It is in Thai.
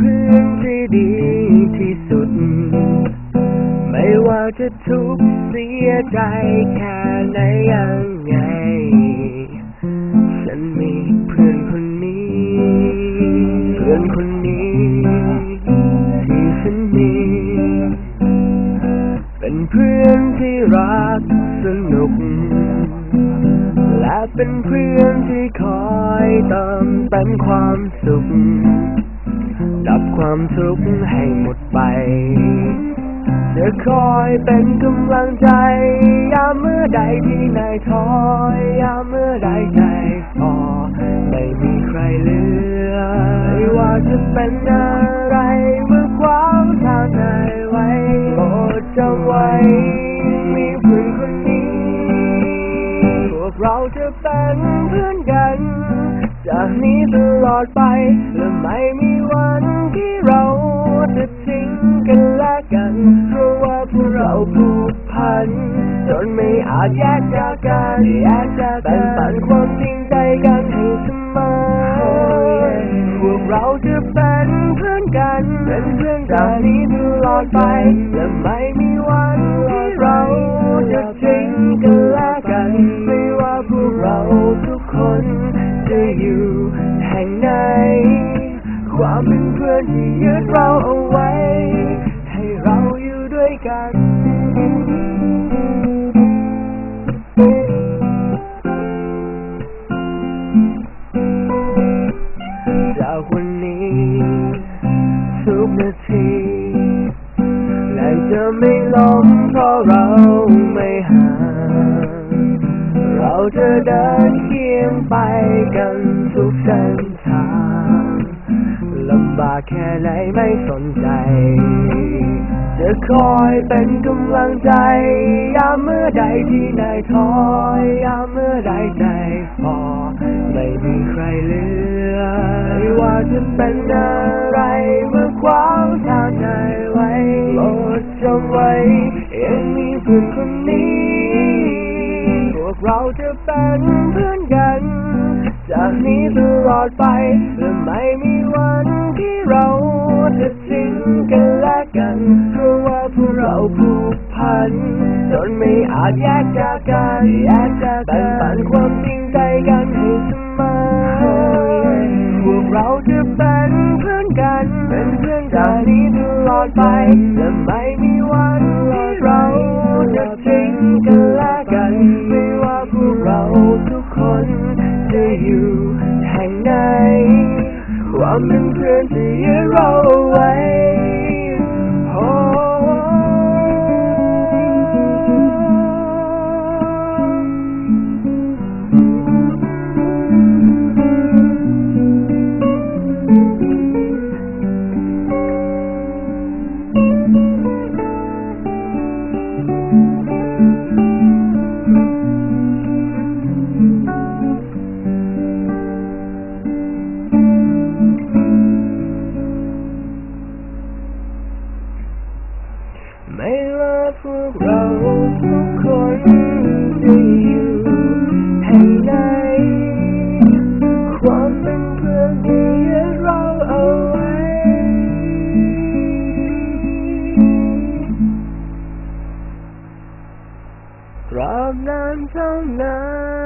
เพื่อนที่ดีที่สุด ไม่ว่าจะทุกข์เสียใจแค่ไหนยังไง ฉันมีเพื่อนคนนี้ เพื่อนคนนี้ ที่ฉันมี เป็นเพื่อนที่รักสนุก และเป็นเพื่อนที่คอยเติมเต็มความสุข ดับความทุกข์ให้หมดไป จะคอยเป็นกำลังใจ ยามเมื่อใดที่นายท้อยยามเมื่อใดใจพอไม่มีใครเหลือ ไม่ว่าจะเป็นอะไรเมื่อขวางทางนายไว้โปรดจำไว้ มีเพื่อนคนนี้ พวกเราจะเป็นเพื่อนกัน จากนี้ตลอดไปและไม่มี ผูกพัน จนไม่อาจแยกจากกันแยกจากกันแบ่งปันความจริงใจกันให้เสมอพวกเราจะเป็นเพื่อนกัน เป็นเพื่อนจากนี้ตลอดไปและไม่มีวันที่เราจะทิ้งกันและกัน ไม่ว่าพวกเราทุกคนจะอยู่แห่งไหนความเป็นเพื่อนที่ยึดเราเอาไว้ ให้เราอยู่ด้วยกัน ทุกนาที และจะไม่ล้มเพราะเราไม่ห่าง เราจะเดินเคียงไปกันทุกเส้นทางลำบากแค่ไหนไม่สนใจ จะคอยเป็นกำลังใจ ยามเมื่อใดที่นายท้อย ยามเมื่อใดใจพอไม่มีใครเลืม จะเป็นอะไรเมื่อขวางทางนายไว้โปรดจำไว้ยังมีเพื่อนคนนี้ พวกเราจะเป็นเพื่อนกัน จากนี้ตลอดไปและไม่มีวันที่เราจะทิ้งกันและกัน เพราะว่าพวกเราผูกพันจนไม่อาจแยกจากกันแยกจากกันแบ่งปันความจริงใจกันให้เสมอ พวกเราจะเป็นเพื่อนกัน เป็นเพื่อนจากนี้ตลอดไป และไม่มีวันที่เราจะทิ้งกันและกัน ไม่ว่าพวกเราทุกคนจะอยู่แห่งไหนความเป็นเพื่อนที่ยึดเราเอาไว้ ตรา